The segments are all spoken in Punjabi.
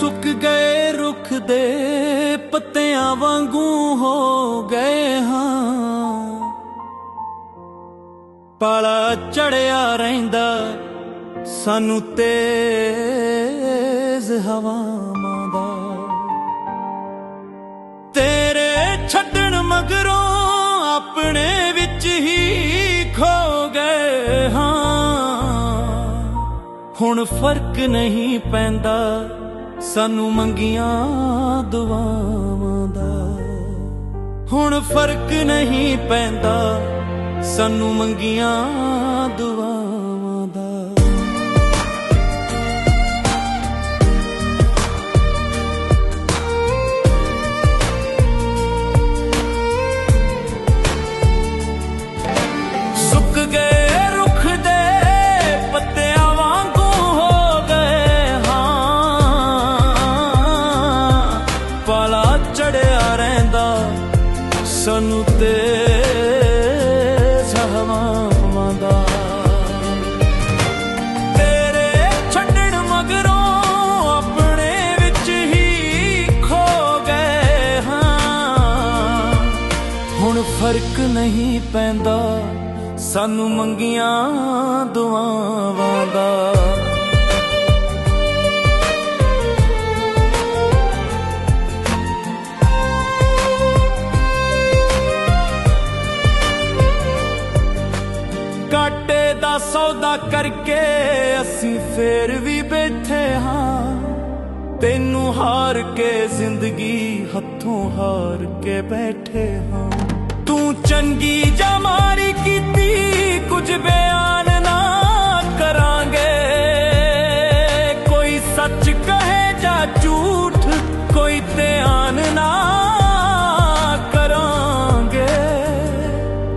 ਸੁੱਕ ਗਏ ਰੁੱਖ ਦੇ ਪੱਤਿਆਂ ਵਾਂਗੂ ਹੋ ਗਏ ਹਾਂ। ਪਾਲਾ ਚੜਿਆ ਰਹਿੰਦਾ ਸਾਨੂੰ ਤੇਜ਼ ਹਵਾਵਾਂ ਦਾ। ਤੇਰੇ ਛੱਡਣ ਮਗਰੋਂ ਆਪਣੇ ਵਿੱਚ ਹੀ ਖੋ ਗਏ ਹਾਂ। ਹੁਣ ਫ਼ਰਕ ਨਹੀਂ ਪੈਂਦਾ ਸਾਨੂੰ ਮੰਗੀਆਂ ਦੁਆਵਾਂ ਦਾ। ਹੁਣ ਫ਼ਰਕ ਨਹੀਂ ਪੈਂਦਾ ਸਾਨੂੰ ਮੰਗੀਆਂ ਦੁਆ ਫ਼ਰਕ ਨਹੀਂ ਪੈਂਦਾ। ਸਾਨੂੰ ਮੰਗੀਆਂ ਦੁਆਵਾਂ ਦਾ। ਕਾਟੇ ਦਾ ਸੌਦਾ ਕਰਕੇ ਅਸੀਂ ਫੇਰ ਵੀ ਬੈਠੇ ਹਾਂ। ਤੈਨੂੰ ਹਾਰ ਕੇ ਜ਼ਿੰਦਗੀ ਹੱਥੋਂ ਹਾਰ ਕੇ ਬੈਠੇ ਹਾਂ। ਤੂੰ ਚੰਗੀ ਜਾਂ ਮਾੜੀ ਕੀਤੀ, ਕੁਝ ਬਿਆਨ ਨਾ ਕਰਾਂਗੇ। ਕੋਈ ਸੱਚ ਕਹੇ ਜਾਂ ਝੂਠ, ਕੋਈ ਧਿਆਨ ਨਾ ਕਰਾਂਗੇ।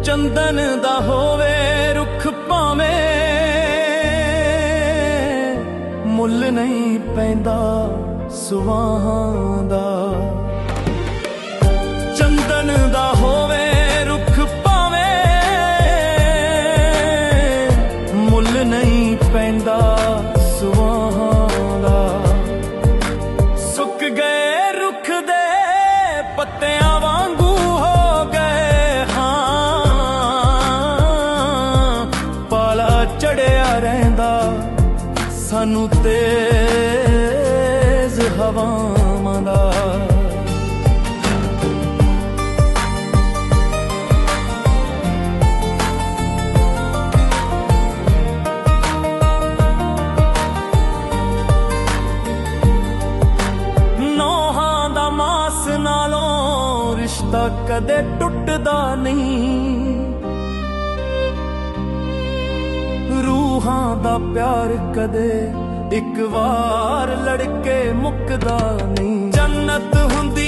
ਚੰਦਨ ਦਾ ਹੋਵੇ ਰੁੱਖ ਭਾਵੇਂ, ਮੁੱਲ ਨਹੀਂ ਪੈਂਦਾ ਸੁਆਹਾਂ ਦਾ। ਸਾਨੂੰ ਤੇਜ਼ ਹਵਾਵਾਂ ਦਾ। ਨੋਹਾਂ ਦਾ ਮਾਸ ਨਾਲੋਂ ਰਿਸ਼ਤਾ ਕਦੇ ਟੁੱਟਦਾ ਨਹੀਂ। ਰੂਹਾਂ ਦਾ ਪਿਆਰ ਕਦੇ ਇੱਕ ਵਾਰ ਲੜਕੇ ਮੁੱਕਦਾ ਨਹੀਂ। ਜੰਨਤ ਹੁੰਦੀ